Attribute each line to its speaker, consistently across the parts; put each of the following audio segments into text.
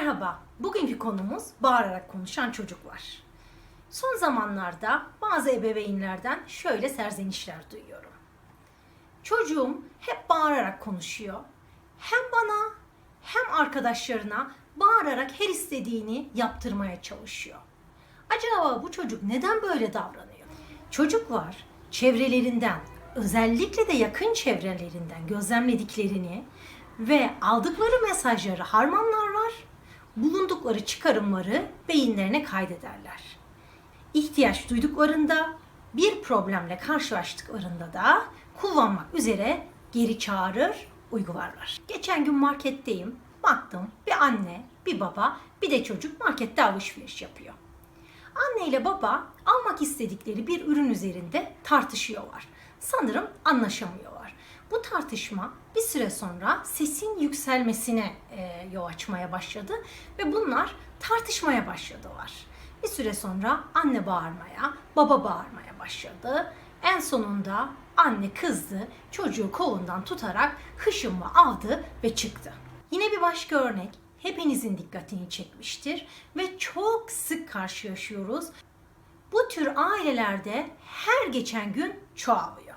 Speaker 1: Merhaba, bugünkü konumuz bağırarak konuşan çocuklar. Son zamanlarda bazı ebeveynlerden şöyle serzenişler duyuyorum. Çocuğum hep bağırarak konuşuyor. Hem bana hem arkadaşlarına bağırarak her istediğini yaptırmaya çalışıyor. Acaba bu çocuk neden böyle davranıyor? Çocuklar çevrelerinden, özellikle de yakın çevrelerinden gözlemlediklerini ve aldıkları mesajları harmanlarlar, bulundukları çıkarımları beyinlerine kaydederler. İhtiyaç duyduklarında, bir problemle karşılaştıklarında da kullanmak üzere geri çağırır, uygularlar. Geçen gün marketteyim. Baktım bir anne, bir baba, bir de çocuk markette alışveriş yapıyor. Anne ile baba almak istedikleri bir ürün üzerinde tartışıyorlar. Sanırım anlaşamıyorlar. Bu tartışma bir süre sonra sesin yükselmesine e, yol açmaya başladı ve bunlar tartışmaya başladılar. Bir süre sonra anne bağırmaya, baba bağırmaya başladı. En sonunda anne kızdı, çocuğu kolundan tutarak hışımla aldı ve çıktı. Yine bir başka örnek hepinizin dikkatini çekmiştir ve çok sık karşılaşıyoruz. Bu tür ailelerde her geçen gün çoğalıyor.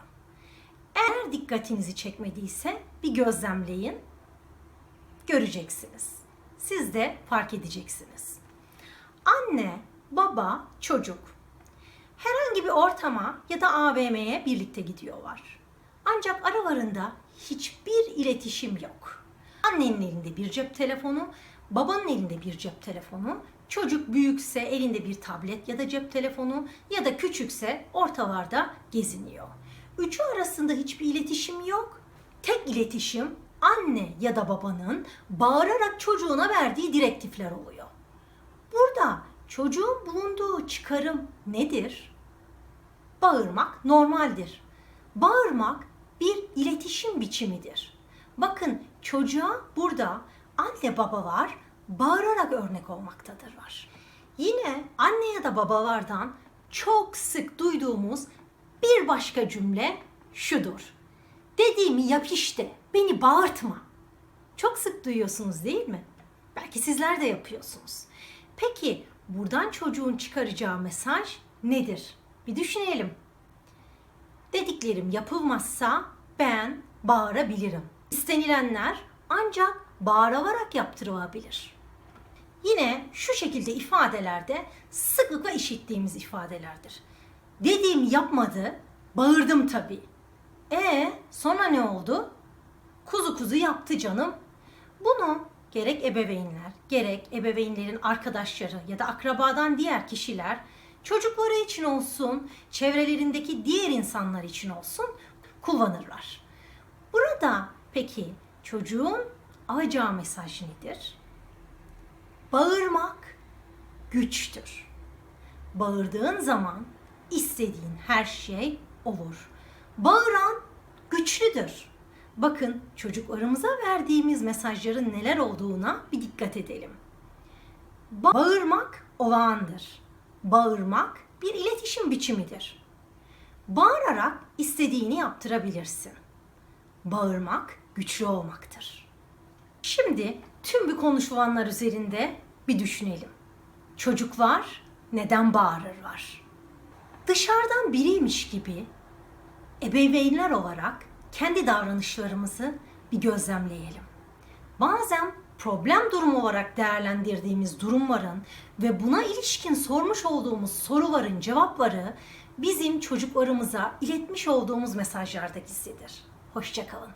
Speaker 1: Eğer dikkatinizi çekmediyse bir gözlemleyin. Göreceksiniz. Siz de fark edeceksiniz. Anne, baba, çocuk herhangi bir ortama ya da AVM'ye birlikte gidiyorlar. Ancak aralarında hiçbir iletişim yok. Annenin elinde bir cep telefonu, babanın elinde bir cep telefonu, çocuk büyükse elinde bir tablet ya da cep telefonu ya da küçükse ortalarda geziniyor. Üçü arasında hiçbir iletişim yok. Tek iletişim anne ya da babanın bağırarak çocuğuna verdiği direktifler oluyor. Burada çocuğun bulunduğu çıkarım nedir? Bağırmak normaldir. Bağırmak bir iletişim biçimidir. Bakın çocuğa burada anne babalar bağırarak örnek olmaktadırlar. Yine anne ya da babalardan çok sık duyduğumuz bir başka cümle şudur. Dediğimi yap işte, beni bağırtma. Çok sık duyuyorsunuz değil mi? Belki sizler de yapıyorsunuz. Peki buradan çocuğun çıkaracağı mesaj nedir? Bir düşünelim. Dediklerim yapılmazsa ben bağırabilirim. İstenilenler ancak bağırarak yaptırılabilir. Yine şu şekilde ifadelerde sıklıkla işittiğimiz ifadelerdir. Dediğim yapmadı, bağırdım tabii. E sonra ne oldu? Kuzu kuzu yaptı canım. Bunu gerek ebeveynler, gerek ebeveynlerin arkadaşları ya da akrabadan diğer kişiler çocukları için olsun, çevrelerindeki diğer insanlar için olsun kullanırlar. Burada peki çocuğun alacağı mesaj nedir? Bağırmak güçtür. Bağırdığın zaman istediğin her şey olur. Bağıran güçlüdür. Bakın çocuklarımıza verdiğimiz mesajların neler olduğuna bir dikkat edelim. Bağırmak olağandır. Bağırmak bir iletişim biçimidir. Bağırarak istediğini yaptırabilirsin. Bağırmak güçlü olmaktır. Şimdi tüm bu konuşulanlar üzerinde bir düşünelim. Çocuklar neden bağırırlar? Dışarıdan biriymiş gibi ebeveynler olarak kendi davranışlarımızı bir gözlemleyelim. Bazen problem durumu olarak değerlendirdiğimiz durumların ve buna ilişkin sormuş olduğumuz soruların cevapları bizim çocuklarımıza iletmiş olduğumuz mesajlarda gizlidir. Hoşçakalın.